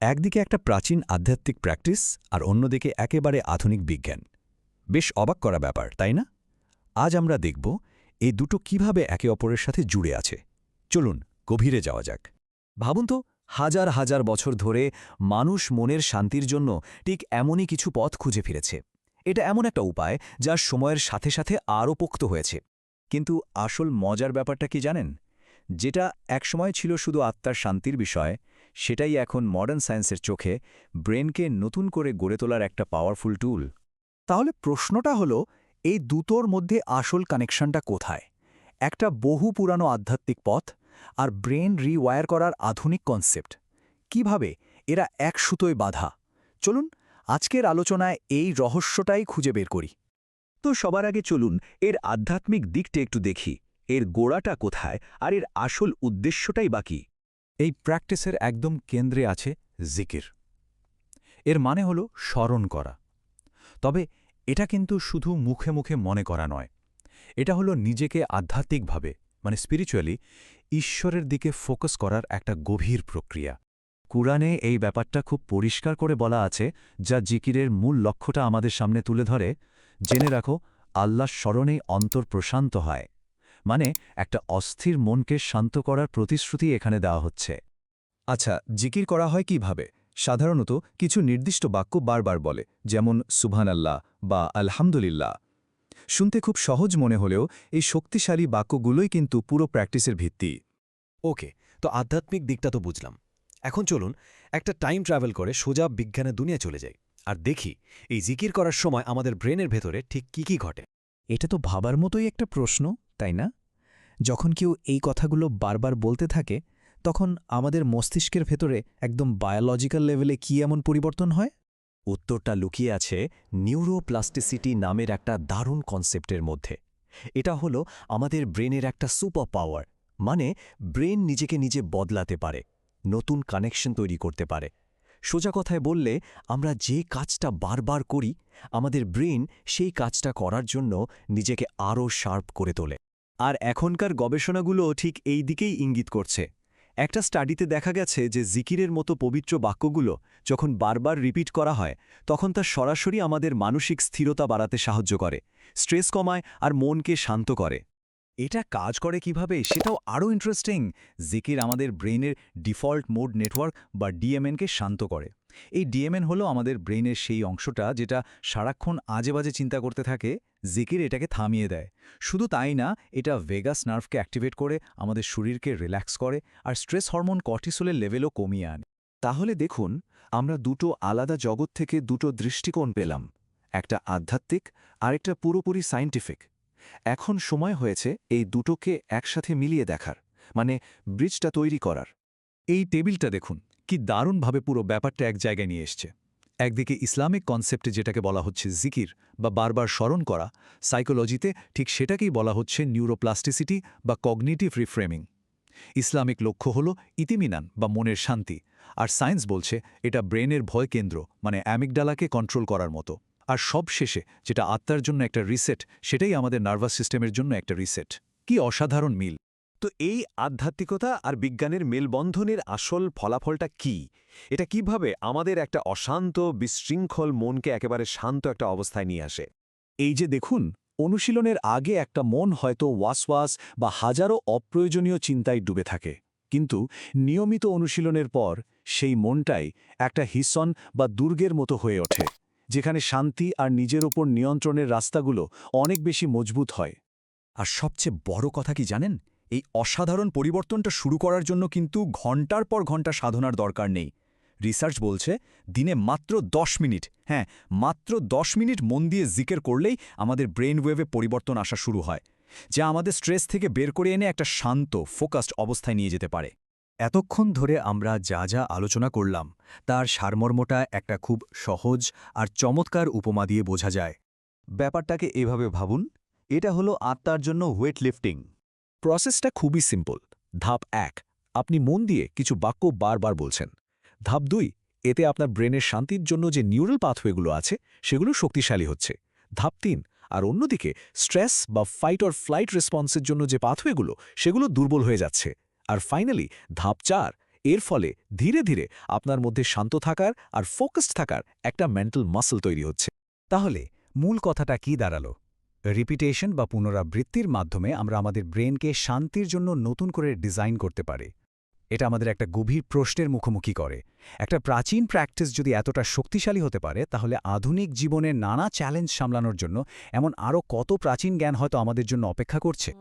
একদিকে একটা প্রাচীন আধ্যাত্মিক প্র্যাকটিস আর অন্যদিকে একেবারে আধুনিক বিজ্ঞান। বেশ অবাক করা ব্যাপার, তাই না? আজ আমরা দেখব এই দুটো কীভাবে একে অপরের সাথে জুড়ে আছে। চলুন, গভীরে যাওয়া যাক। ভাবুন তো, হাজার হাজার বছর ধরে মানুষ মনের শান্তির জন্য ঠিক এমনই কিছু পথ খুঁজে ফিরেছে। এটা এমন একটা উপায় যা সময়ের সাথে সাথে আরও পোক্ত হয়েছে। কিন্তু আসল মজার ব্যাপারটা কি জানেন? যেটা একসময় ছিল শুধু আত্মার শান্তির বিষয় সেটাই এখন মডার্ন সায়েন্সের চোখে ব্রেনকে নতুন করে গড়ে তোলার একটা পাওয়ারফুল টুল তাহলে প্রশ্নটা হলো, এই দুটোর মধ্যে আসল কানেকশনটা কোথায়? একটা বহু পুরানো আধ্যাত্মিক পথ আর ব্রেন রিওয়ার করার আধুনিক কনসেপ্ট কীভাবে? এরা এক সুতোয় বাধা। চলুন, আজকের আলোচনায় এই রহস্যটাই খুঁজে বের করি। তো সবার আগে চলুন, এর আধ্যাত্মিক দিকটা একটু দেখি। এর গোড়াটা কোথায়? আর এর আসল উদ্দেশ্যটাই বাকি এই প্র্যাকটিসের একদম কেন্দ্রে আছে জিকির। এর মানে হল স্মরণ করা। তবে এটা কিন্তু শুধু মুখে মুখে মনে করা নয়। এটা হলো নিজেকে আধ্যাত্মিকভাবে মানে স্পিরিচুয়ালি ঈশ্বরের দিকে ফোকাস করার একটা গভীর প্রক্রিয়া। কুরআনে এই ব্যাপারটা খুব পরিষ্কার করে বলা আছে, যা জিকিরের মূল লক্ষ্যটা আমাদের সামনে তুলে ধরে। জেনে রাখো, আল্লাহর স্মরণেই অন্তর প্রশান্ত হয়। মানে একটা অস্থির মনকে শান্ত করার প্রতিশ্রুতি এখানে দেওয়া হচ্ছে। আচ্ছা জিকির করা হয় কীভাবে? সাধারণত কিছু নির্দিষ্ট বাক্য বারবার বলে, যেমন সুবহানাল্লাহ বা আলহামদুলিল্লাহ। শুনতে খুব সহজ মনে হলেও এই শক্তিশালী বাক্যগুলোই কিন্তু পুরো প্র্যাকটিসের ভিত্তি। ওকে, তো আধ্যাত্মিক দিকটা তো বুঝলাম। এখন চলুন একটা টাইম ট্রাভেল করে সোজা বিজ্ঞানের দুনিয়া চলে যাই আর দেখি এই জিকির করার সময় আমাদের ব্রেনের ভেতরে ঠিক কি কি ঘটে। এটা তো ভাবার মতোই একটা প্রশ্ন। তাই না? যখন কেউ এই কথাগুলো বারবার বলতে থাকে, তখন আমাদের মস্তিষ্কের ভেতরে একদম বায়োলজিক্যাল লেভেলে কি এমন পরিবর্তন হয়? উত্তরটা লুকিয়ে আছে নিউরোপ্লাস্টিসিটি নামের একটা দারুণ কনসেপ্টের মধ্যে। এটা হলো আমাদের ব্রেনের একটা সুপার পাওয়ার মানে ব্রেন নিজেকে নিজে বদলাতে পারে, নতুন কানেকশন তৈরি করতে পারে। সোজা কথায় বললে, আমরা যে কাজটা বারবার করি, আমাদের ব্রেন সেই কাজটা করার জন্য নিজেকে আরও শার্প করে তোলে। আর এখনকার গবেষণাগুলো ঠিক এই দিকেই ইঙ্গিত করছে। একটা স্টাডিতে দেখা গেছে যে জিকিরের মতো পবিত্র বাক্যগুলো যখন বারবার রিপিট করা হয়, তখন তা সরাসরি আমাদের মানসিক স্থিরতা বাড়াতে সাহায্য করে, স্ট্রেস কমায় আর মনকে শান্ত করে। এটা কাজ করে কীভাবে? সেটাও আরও ইন্টারেস্টিং জিকির আমাদের ব্রেইনের ডিফল্ট মোড নেটওয়ার্ক বা ডিএমএনকে শান্ত করে। এই ডিএমএন হলো আমাদের ব্রেইনের সেই অংশটা যেটা সারাক্ষণ আজে বাজে চিন্তা করতে থাকে, জিকির এটাকে থামিয়ে দেয়। শুধু তাই না, এটা ভেগাস নার্ভকে অ্যাক্টিভেট করে, আমাদের শরীরকে রিল্যাক্স করে, আর স্ট্রেস হরমোন কর্টিসোলের লেভেলও কমিয়ে আনে। তাহলে দেখুন, আমরা দুটো আলাদা জগৎ থেকে দুটো দৃষ্টিকোণ পেলাম, একটা আধ্যাত্মিক, আরেকটা পুরোপুরি সায়েন্টিফিক এখন সময় হয়েছে এই দুটোকে একসাথে মিলিয়ে দেখার মানে ব্রিজটা তৈরি করার। এই টেবিলটা দেখুন কি দারুণভাবে পুরো ব্যাপারটা এক জায়গায় নিয়ে এসছে। একদিকে ইসলামিক কনসেপ্টে যেটাকে বলা হচ্ছে জিকির বা বারবার স্মরণ করা সাইকোলজিতে ঠিক সেটাকেই বলা হচ্ছে নিউরোপ্লাস্টিসিটি বা কগনিটিভ রিফ্রেমিং ইসলামিক লক্ষ্য হল ইতিমিনান বা মনের শান্তি, আর সায়েন্স বলছে এটা ব্রেনের ভয় কেন্দ্র মানে অ্যামিকডালাকে কন্ট্রোল করার মতো। আর সব শেষে যেটা আত্মার জন্য একটা রিসেট সেটাই আমাদের নার্ভাস সিস্টেমের জন্য একটা রিসেট কি অসাধারণ মিল। তো এই আধ্যাত্মিকতা আর বিজ্ঞানের মেলবন্ধনের আসল ফলাফলটা কি? এটা কীভাবে আমাদের একটা অশান্ত, বিশৃঙ্খল মনকে একেবারে শান্ত একটা অবস্থায় নিয়ে আসে? এই যে দেখুন, অনুশীলনের আগে একটা মন হয়তো ওয়াসওয়াস বা হাজারো অপ্রয়োজনীয় চিন্তায় ডুবে থাকে। কিন্তু নিয়মিত অনুশীলনের পর সেই মনটাই একটা হিসন বা দুর্গের মতো হয়ে ওঠে, যেখানে শান্তি আর নিজের ওপর নিয়ন্ত্রণের রাস্তাগুলো অনেক বেশি মজবুত হয়। আর সবচেয়ে বড় কথা কি জানেন? এই অসাধারণ পরিবর্তনটা শুরু করার জন্য কিন্তু ঘণ্টার পর ঘণ্টা সাধনার দরকার নেই। রিসার্চ বলছে, দিনে মাত্র দশ মিনিট হ্যাঁ মাত্র দশ মিনিট মন দিয়ে জিকের করলেই আমাদের ব্রেন ওয়েভে পরিবর্তন আসা শুরু হয়, যা আমাদের স্ট্রেস থেকে বের করে এনে একটা শান্ত, ফোকাসড অবস্থায় নিয়ে যেতে পারে। এতক্ষণ ধরে আমরা যা যা আলোচনা করলাম, তার সারমর্মটা একটা খুব সহজ আর চমৎকার উপমা দিয়ে বোঝা যায়। ব্যাপারটাকে এভাবে ভাবুন, এটা হলো আত্মার জন্য ওয়েট লিফটিং প্রসেসটা খুবই সিম্পল ধাপ এক, আপনি মন দিয়ে কিছু বাক্য বারবার বলছেন। ধাপ দুই, এতে আপনার ব্রেনের শান্তির জন্য যে নিউরাল পাথওয়েগুলো আছে, সেগুলো শক্তিশালী হচ্ছে। ধাপ তিন, আর অন্যদিকে স্ট্রেস বা ফাইট অর ফ্লাইট রেসপন্সের জন্য যে পাথওয়েগুলো, সেগুলো দুর্বল হয়ে যাচ্ছে। আর ফাইনালি ধাপ চার, এর ফলে ধীরে ধীরে আপনার মধ্যে শান্ত থাকার আর ফোকাসড থাকার একটা মেন্টাল মাসল তৈরি হচ্ছে। তাহলে, মূল কথাটা কি দাঁড়াল? রিপিটেশন বা পুনরাবৃত্তির মাধ্যমে আমরা আমাদের ব্রেনকে শান্তির জন্য নতুন করে ডিজাইন করতে পারি। এটা আমাদের একটা গভীর প্রশ্নের মুখোমুখি করে। একটা প্রাচীন প্র্যাকটিস যদি এতটা শক্তিশালী হতে পারে, তাহলে আধুনিক জীবনের নানা চ্যালেঞ্জ সামলানোর জন্য এমন আরও কত প্রাচীন জ্ঞান হয়তো আমাদের জন্য অপেক্ষা করছে?